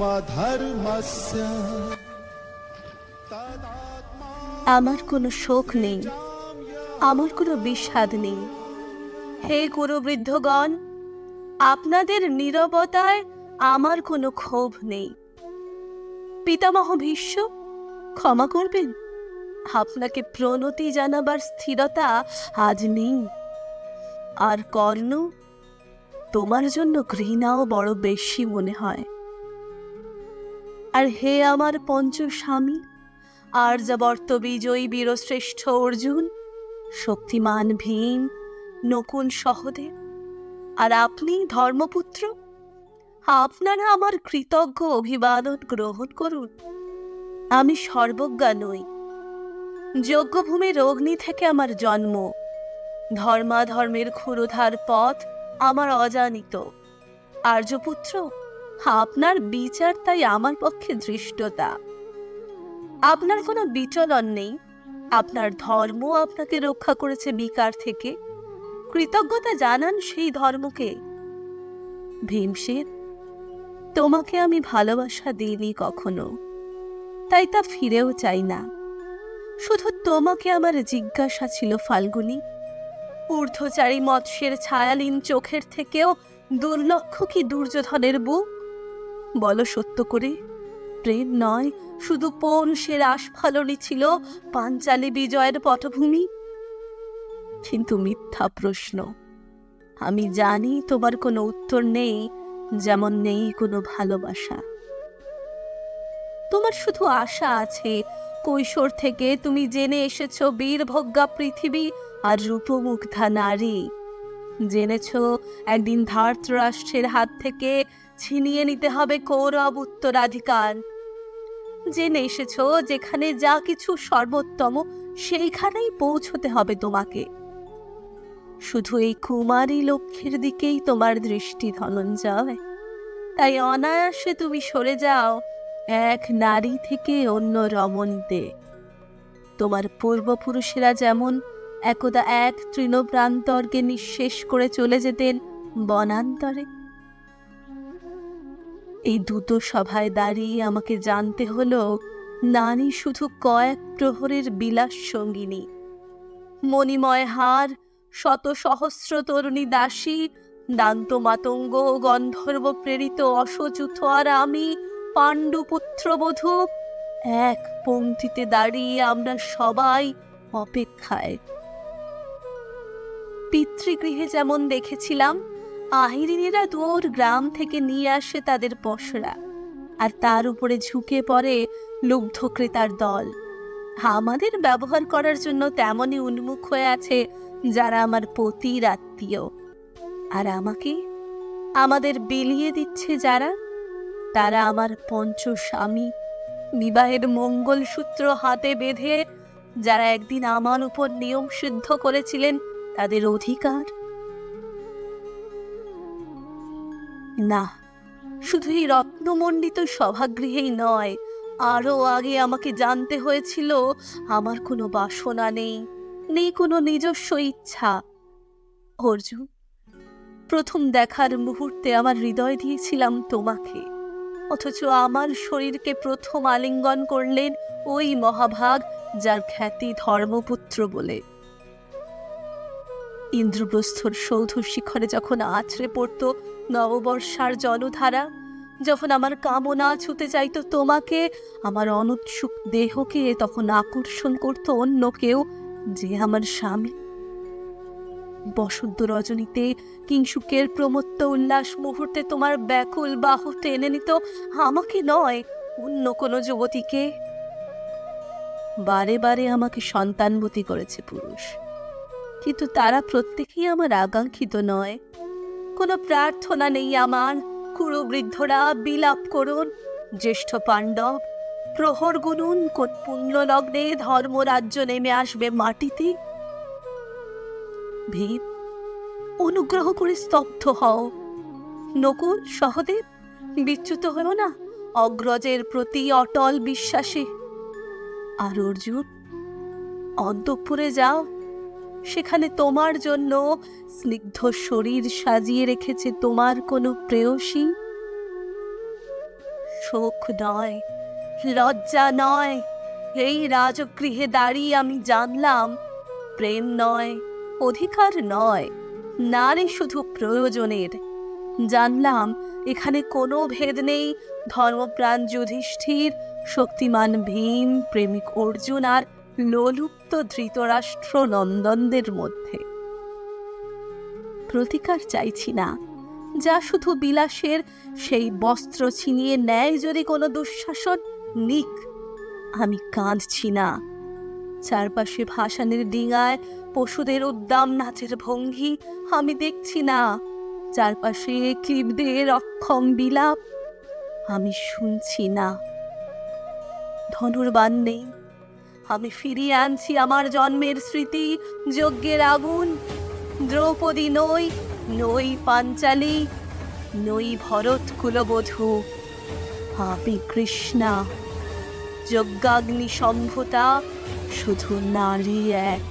धर्मधर्मस्य আমার কোনো শোক নেই আমার কোনো বিষাদ নেই হে গুরুবৃদ্ধগণ আপনাদের নীরবতায় আমার কোনো ক্ষোভ নেই পিতামহ ভীষ্ম ক্ষমা করবেন আপনাকে প্রণতি জানাবার স্থিরতা আজ নেই আর কর্ণ তোমার জন্য ঘৃণাও বড় বেশি মনে হয়। আর হে আমার পঞ্চ স্বামী আর্যাবর্ত বিজয়ী বীরশ্রেষ্ঠ অর্জুন, শক্তিমান ভীম, নকুল সহদেব, আর আপনি ধর্মপুত্র, আপনারা আমার কৃতজ্ঞ অভিবাদন গ্রহণ করুন। আমি সর্বজ্ঞা নই। যজ্ঞভূমির অগ্নি থেকে আমার জন্ম। ধর্মাধর্মের ক্ষুরধার পথ আমার অজানিত। আর্যপুত্র, আপনার বিচার তাই আমার পক্ষে দৃষ্টতা আপনার কোনো বিচলন নেই। আপনার ধর্ম আপনাকে রক্ষা করেছে বিকার থেকে। কৃতজ্ঞতা জানান সেই ধর্মকে। ভীমসেন, তোমাকে আমি ভালোবাসা দিইনি কখনো। তাই তা ফিরেও চাই না। শুধু তোমাকে আমার জিজ্ঞাসা ছিল ফাল্গুনি। ঊর্ধ্বচারী মৎস্যের ছায়ালীন চোখের থেকেও দুর্লক্ষ কি দুর্যোধনের বুক? বলো সত্য করে। প্রেম নয়, শুধু পৌরুষের আস্ফালনই ছিল পাঞ্চালী বিজয়ের পটভূমি। কিন্তু মিথ্যা প্রশ্ন। আমি জানি তোমার কোনো উত্তর নেই, যেমন নেই কোনো ভালোবাসা। তোমার শুধু আশা আছে কৈশোর থেকে তুমি জেনে এসেছ বীরভোগ্যা পৃথিবী আর রূপমুগ্ধা নারী। জেনেছ একদিন ধার্তরাষ্ট্রের হাত থেকে ছিনিয়ে নিতে হবে কৌরব উত্তরাধিকার। জেনে এসেছ যেখানে যা কিছু সর্বোত্তম, সেইখানেই পৌঁছতে হবে তোমাকে। শুধু এই কুমারী লক্ষ্যের দিকেই তোমার দৃষ্টি ধনঞ্জয়। তাই অনায়াসে তুমি সরে যাও। এক নারী থেকে অন্য রমণীতে। তোমার পূর্বপুরুষেরা যেমন একদা এক তৃণপ্রান্তরকে নিঃশেষ করে চলে যেতেন বনান্তরে। এই দ্রুত সভায় দাঁড়িয়ে আমাকে জানতে হলো, নারী শুধু কয়েক প্রহরের বিলাস সঙ্গিনী। মণিময় হার, শত সহস্র তরুণী দাসী, দান্ত মাতঙ্গ গন্ধর্ব প্রেরিত অসচুত আর আমি পাণ্ডুপুত্রবধূ, এক পংক্তিতে দাঁড়িয়ে আমরা সবাই অপেক্ষায়। পিতৃগৃহে যেমন দেখেছিলাম, আহিরিনীরা দূর গ্রাম থেকে নিয়ে আসে তাদের পসরা আর তার উপরে ঝুঁকে পড়ে লুব্ধ ক্রেতার দল। আমাদের ব্যবহার করার জন্য তেমনই উন্মুখ হয়ে আছে যারা আমার পতির আত্মীয়। আর আমাকে, আমাদের বিলিয়ে দিচ্ছে যারা তারা আমার পঞ্চ স্বামী। বিবাহের মঙ্গলসূত্র হাতে বেঁধে যারা একদিন আমার উপর নিয়ম সিদ্ধ করেছিলেন, তাদের অধিকার। না, শুধু এই রত্নমণ্ডিত সভাগৃহেই নয়, আরও আগে আমাকে জানতে হয়েছিল, আমার কোনো বাসনা নেই নেই কোনো নিজস্ব ইচ্ছা। অর্জুন, প্রথম দেখার মুহূর্তে আমার হৃদয় দিয়েছিলাম তোমাকে। অথচ আমার শরীরকে প্রথম আলিঙ্গন করলেন ওই মহাভাগ যার খ্যাতি ধর্মপুত্র বলে। ইন্দ্রপ্রস্থর সৌধ শিখরে যখন আছড়ে পড়ত নববর্ষার জলধারা, যখন আমার কামনা ছুতে চাইতো তোমাকে, আমার অনুৎসুক দেহকে তখন আকর্ষণ করত অন্য কেউ যে আমার স্বামী। বসন্ত রজনীতে কিংসুকের প্রমত্ত উল্লাস মুহূর্তে তোমার ব্যাকুল বাহু টেনে নিত। আমাকে নয়, অন্য কোনো যুবতীকে। বারে বারে আমাকে সন্তানবতী করেছে পুরুষ। কিন্তু তারা প্রত্যেকেই আমার আকাঙ্ক্ষিত নয়। কোনো প্রার্থনা নেই আমার। কুরু বৃদ্ধরা বিলাপ করুন, জ্যেষ্ঠ পাণ্ডব, প্রহর গুনুন, কোন পুণ্য লগ্নে ধর্মরাজ্য নেমে আসবে মাটিতে। ভীম, অনুগ্রহ করে স্তব্ধ হও। নকুল, সহদেব, বিচ্যুত হও না, অগ্রজের প্রতি অটল বিশ্বাসে। আর অর্জুন, অন্তঃপুরে যাও, সেখানে তোমার জন্য স্নিগ্ধ শরীর সাজিয়ে রেখেছে তোমার কোনো প্রেয়সী। শোক নয়, লজ্জা নয়, এই রাজগৃহে দাঁড়িয়ে আমি জানলাম, প্রেম নয় অধিকার নয়। নারী শুধু প্রয়োজনের। জানলাম, এখানে কোনো ভেদ নেই। ধর্মপ্রাণ যুধিষ্ঠির, শক্তিমান ভীম, প্রেমিক অর্জুন আর লোলুপ্ত ধৃতরাষ্ট্র নন্দনদের মধ্যে। প্রতিকার চাইছি না। যা শুধু বিলাসের, সেই বস্ত্র ছিনিয়ে নেয় যদি কোনো দুঃশাসন। নিক, আমি কাঁদছি না। চারপাশে ভাসানের ডিঙায় পশুদের উদ্দাম নাচের ভঙ্গি আমি দেখছি না। চারপাশে ক্লিবদের অক্ষম বিলাপ আমি শুনছি না। ধনুর্বান নেই। আমি ফিরিয়ে আনছি আমার জন্মের স্মৃতি, যজ্ঞের আগুন। দ্রৌপদী নই নই পাঞ্চালী, নই ভরত কুলবধূ। আমি কৃষ্ণা। যজ্ঞাগ্নি সম্ভুতা শুধু নারী এক।